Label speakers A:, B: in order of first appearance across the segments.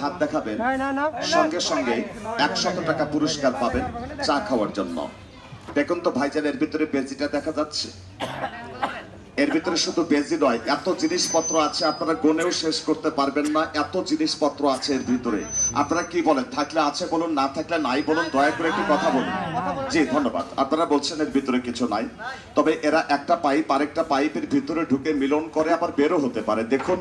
A: হাত দেখাবেন সঙ্গে সঙ্গে একশত টাকা পুরস্কার পাবেন চা খাওয়ার জন্য। দেখুন তো ভাইজান এর ভিতরে বেজিটা দেখা যাচ্ছে। এর ভিতরে শুধু বেজি নয় এত জিনিসপত্র আছে আপনারা গনেও শেষ করতে পারবেন না এত জিনিসপত্র আছে এর ভিতরে। আপনারা কি বলেন থাকলে আছে বলুন না থাকলে নাই বলুন দয়া করে একটু কথা বলুন। জি ধন্যবাদ। আপনারা বলছেন এর ভিতরে কিছু নাই তবে এরা একটা পাইপ আরেকটা পাইপের ভিতরে ঢুকে মিলন করে আবার বেরো হতে পারে। দেখুন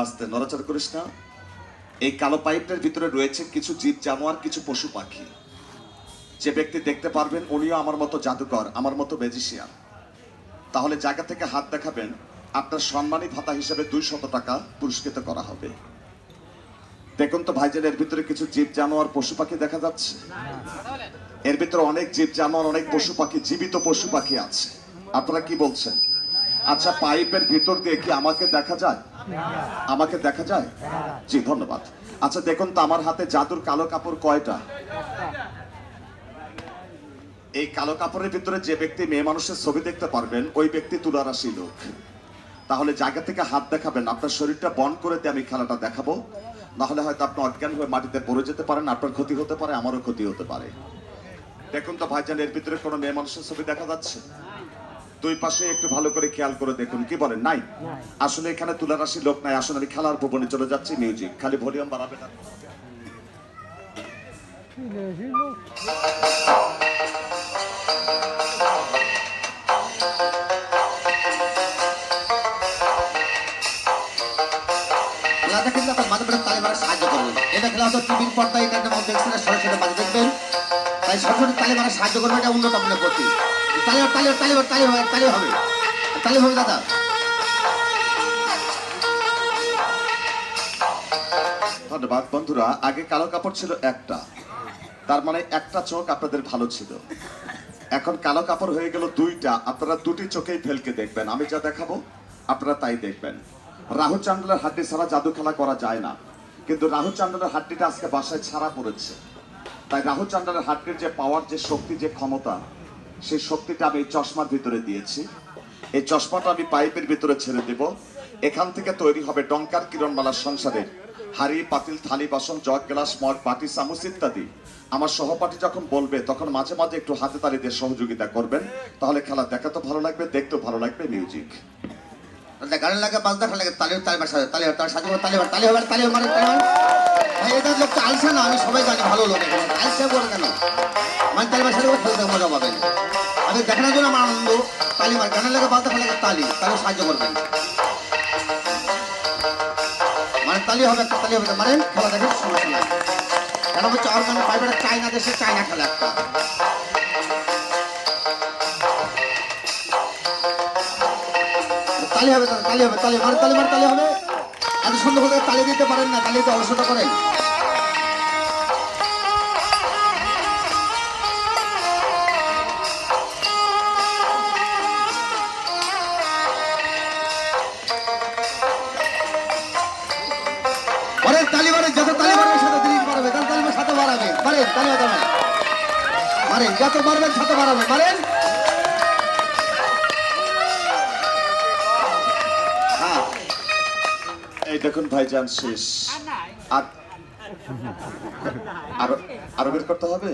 A: আস্তে নড়াচড়া করিস না। এই কালো পাইপটার ভিতরে রয়েছে কিছু জীব জানোয়ার, কিছু পশু পাখি। যে ব্যক্তি দেখতে পারবেন উনিও আমার মতো জাদুকর, আমার মতো ম্যাজিশিয়ান তাহলে জায়গা থেকে হাত দেখাবেন, আপনার সম্মানী ভাতা হিসেবে দুই শত টাকা পুরস্কৃত করা হবে। দেখুন তো ভাইজান, এর ভিতরে কিছু জীব জানোয়ার, পশু পাখি দেখা যাচ্ছে? এর ভিতরে অনেক জীব জানোয়ার, অনেক পশু পাখি, জীবিত পশু পাখি আছে। আপনারা কি বলছেন? আচ্ছা পাইপের ভিতর দিয়ে কি আমাকে দেখা যায়? আমাকে দেখা যায়? জি, ধন্যবাদ। আচ্ছা দেখুন তো আমার হাতে জাদুর কালো কাপড় কয়টা? এই কালো কাপড়ের ভিতরে যে ব্যক্তি মেয়ে মানুষের ছবি দেখতে পারবেন, ওই ব্যক্তি তুলারাশি লোক। তাহলে জায়গা থেকে হাত দেখাবেন, আপনার শরীরটা বন করে দিয়ে আমি খেলাটা দেখাবো। নাহলে হয়তো আপনি অজ্ঞান হয়ে মাটিতে পড়ে যেতে পারেন, আপনার ক্ষতি হতে পারে, আমারও ক্ষতি হতে পারে। দেখুন তো ভাইজান, এর ভিতরে কোনো মেয়ে মানুষের ছবি দেখা যাচ্ছে? দুই পাশে একটু ভালো করে খেয়াল করে দেখুন। কি বলেন? নাই? আসলে এখানে তুলারাশি লোক নাই। আসলে আমি খেলার ভবনে চলে যাচ্ছি, মিউজিক। খালি ভলিউম বাড়াবে না
B: তালি সাহায্য তালি মারা সাহায্য করবেন এটা উন্নত আপনার প্রতি তালি তালি তালি তালি হবে তালি হবে। তালি হবে, দাদা।
A: ধন্যবাদ, বন্ধুরা। আগে কালো কাপড় ছিল একটা। তার মানে একটা চোখ আপনাদের ভালো ছিল। এখন কালো কাপড় হয়ে গেল দুইটা। আপনারা দুটি চোখেই ফেলকে দেখবেন। আমি যা দেখাবো, আপনারা তাই দেখবেন। রাহু চান্ডালের হাড্ডি ছাড়া জাদু খেলা করা যায় না। কিন্তু রাহু চান্ডালের হাড্ডিটা আজকে বাসায় ছাড়া পড়েছে। তাই রাহু চান্ডালের হাড্ডির যে পাওয়ার যে শক্তি, যে ক্ষমতা সেই শক্তিটা আমি এই চশমার ভিতরে দিয়েছি। এই চশমাটা আমি পাইপের ভিতরে ছেড়ে দেব। এখান থেকে তৈরি হবে ডঙ্কার কিরণমালার সংসারের। হাড়ি, পাতিল, থালি, বাসন, জগ, গ্লাস, মগ, বাটি, চামচ ইত্যাদি। আমার সহপাঠী যখন বলবে, তখন মাঝে মাঝে একটু হাতে তালিতে সহযোগিতা করবেন। তাহলে খেলা দেখাতে ভালো লাগবে, দেখতেও ভালো লাগবে, মিউজিক।
B: তাহলে গানের লাগে বাজনা খেলা লাগে, তালি তালি মারা সাহায্য তালি তার সাহায্য তালি হবে তালি হবে তালি মানে তালি ভাই এটা লোক তো আলসা না, আমি সবাই জানি ভালো লোক আলসা করে কেন? মানে তালি মারা সাথে খেলতে মজা পাবেন আমি দেখানোর জন্য আমার আনন্দ, তালি মার, গানের লাগে বাজনা খেলা লাগে তালি তাহলে সাহায্য করবেন। মানে তালি হবে একটা, তালি হবে মানে খেলা দেখে সমস্যা নাই। কেন হচ্ছে আর মানে পাইবে চায়না দেশে চায়না খেলা একটা। তালি হবে তালি হবে, তালি মারে তালি মারে, তালি হবে। এত সুন্দর করে তালি দিতে পারেন না, তালি দিতে অলসতা করেন যত মারবে সাথে দিন পারবে
A: এই দেখুন ভাইজান শেষ। আর বের করতে হবে?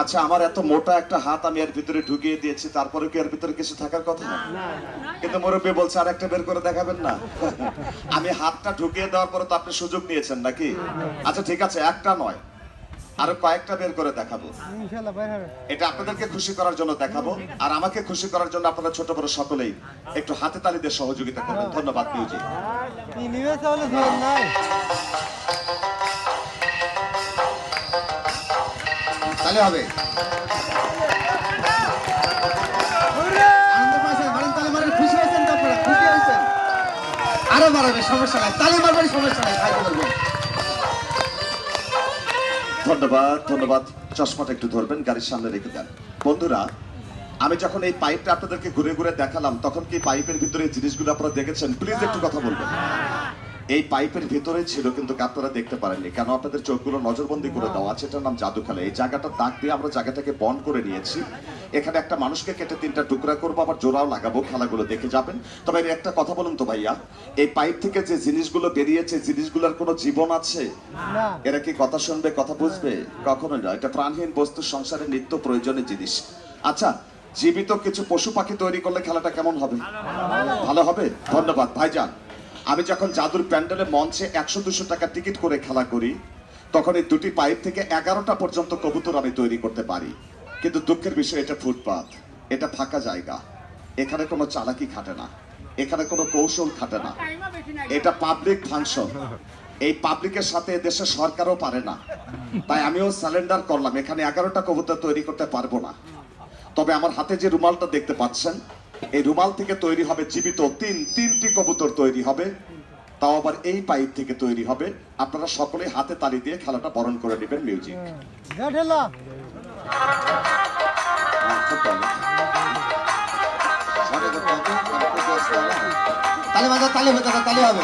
A: আচ্ছা আমার এত মোটা একটা হাত আমি এর ভিতরে ঢুকিয়ে দিয়েছি তারপরে কি এর ভিতরে কিছু থাকার কথা? কিন্তু মুরব্বী বলছে আর একটা বের করে দেখাবেন না। আমি হাতটা ঢুকিয়ে দেওয়ার পরে তো আপনি সুযোগ নিয়েছেন নাকি? আচ্ছা ঠিক আছে, একটা নয়। আরও কয়েকটা বের করে দেখাবো। এটা আপনাদেরকে খুশি করার জন্য দেখাবো। আর আমাকে খুশি করার জন্য আপনারা ছোট বড় সকলেই একটু হাতে তালি দিয়ে সহযোগিতা করবেন। ধন্যবাদ মিউজিক
C: তাহলে
B: হবে? আরও বাড়াবে সমস্যা নাই। তালি মারবেন সমস্যা নাই
A: ধন্যবাদ ধন্যবাদ। চশমাটা একটু ধরবেন, গাড়ির সামনে রেখে দেন। বন্ধুরা, আমি যখন এই পাইপটা আপনাদেরকে ঘুরে ঘুরে দেখালাম, তখন কি পাইপের ভিতরে জিনিসগুলো আপনারা দেখেছেন? প্লিজ একটু কথা বলবেন। এই পাইপের ভিতরে ছিল কিন্তু আপনারা দেখতে পারেননি। কেন? আপনাদের চোখগুলো নজরবন্দি করে দেওয়া আছে। এটার নাম জাদুখালা। এই জায়গাটা দাগ দিয়ে আমরা জায়গাটাকে বন্ধ করে নিয়েছি। এখানে একটা মানুষকে কেটে তিনটা টুকরা করব আবার জোড়াও লাগাবো খেলাগুলো দেখে যাবেন। তবে একটা কথা বলুন তো ভাইয়া এই পাইপ থেকে যে জিনিসগুলো বেরিয়েছে জিনিসগুলোর কোনো জীবন আছে? এরা কি কথা শুনবে কথা বুঝবে? কখনো না এটা প্রাণহীন বস্তু সংসারের নিত্য প্রয়োজনীয় জিনিস। আচ্ছা জীবিত কিছু পশু পাখি তৈরি করলে খেলাটা কেমন হবে? ভালো হবে? ধন্যবাদ ভাইজান। আমি যখন জাদুর প্যান্ডেলে মঞ্চে একশো দুশো টাকা টিকিট করে খেলা করি তখন এই দুটি পাইপ থেকে এগারোটা পর্যন্ত কবুতর আমি তৈরি করতে পারি। কিন্তু দুঃখের বিষয়, এটা ফুটপাত। এটা ফাঁকা জায়গা। এখানে কোনো চালাকি খাটে না। এখানে কোনো কৌশল খাটে না। এটা পাবলিক ফাংশন এই পাবলিকের সাথে দেশের সরকারও পারে না। তাই আমিও স্যালেন্ডার করলাম। এখানে এগারোটা কবুতর তৈরি করতে পারব না। তবে আমার হাতে যে রুমালটা দেখতে পাচ্ছেন, এই রুমাল থেকে তৈরি হবে জীবিত তিন, তিনটি কবুতর তৈরি হবে। তাও আবার এই পাইপ থেকে তৈরি হবে। আপনারা সকলে হাতে তালি দিয়ে খেলাটা বরণ করে নেবেন মিউজিক।
B: তালে বাজা তালে হবে দাদা তালে হবে।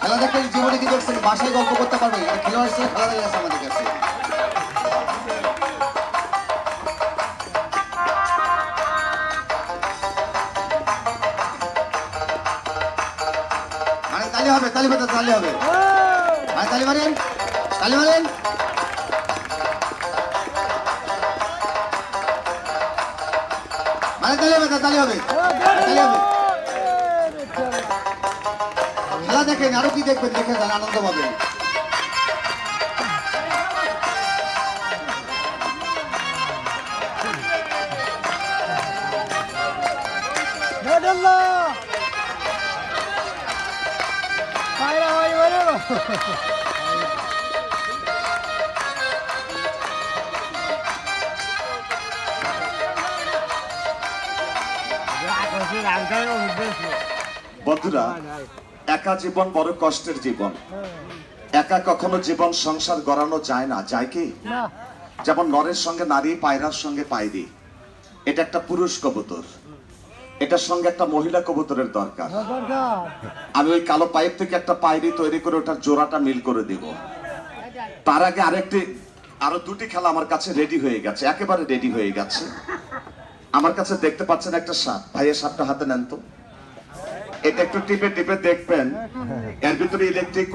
B: খেলা দেখে জীবনে কি দেখছেন বাসায় গল্প করতে পারবে খেলোয়াড় হিসেবে খেলা দেখে আমাদের কাছে। মানে হবে, তালি হবে তালি হবে। মানে তালি মারেন তালি মারেন। মানে তালি হবে তালি হবে তালি হবে খেলা দেখেন আরও কি দেখবেন দেখে যান আনন্দ পাবেন
C: যা ঠেলা পায়রা
A: বন্ধুরা একা জীবন বড় কষ্টের জীবন। একা কখনো জীবন সংসার গড়ানো যায় না। যায় কি? যেমন নরের সঙ্গে নারী পায়রার সঙ্গে পায়রি। এটা একটা পুরুষ কবুতর। এটার সঙ্গে একটা মহিলা কবুতরের দরকার।
C: দরকার।
A: আমি ওই কালো পাইপ থেকে একটা পায়রি তৈরি করে ওটার জোড়াটা মিল করে দিব। তার আগে আরেকটি আরও দুটি খেলা আমার কাছে রেডি হয়ে গেছে। একেবারে রেডি হয়ে গেছে। আমার কাছে দেখতে পাচ্ছেন একটা সাপ। ভাইয়ের সাপটা হাতে নেন তো। এটা একটু টিপে টিপে দেখবেন। এর ভিতরে ইলেকট্রিক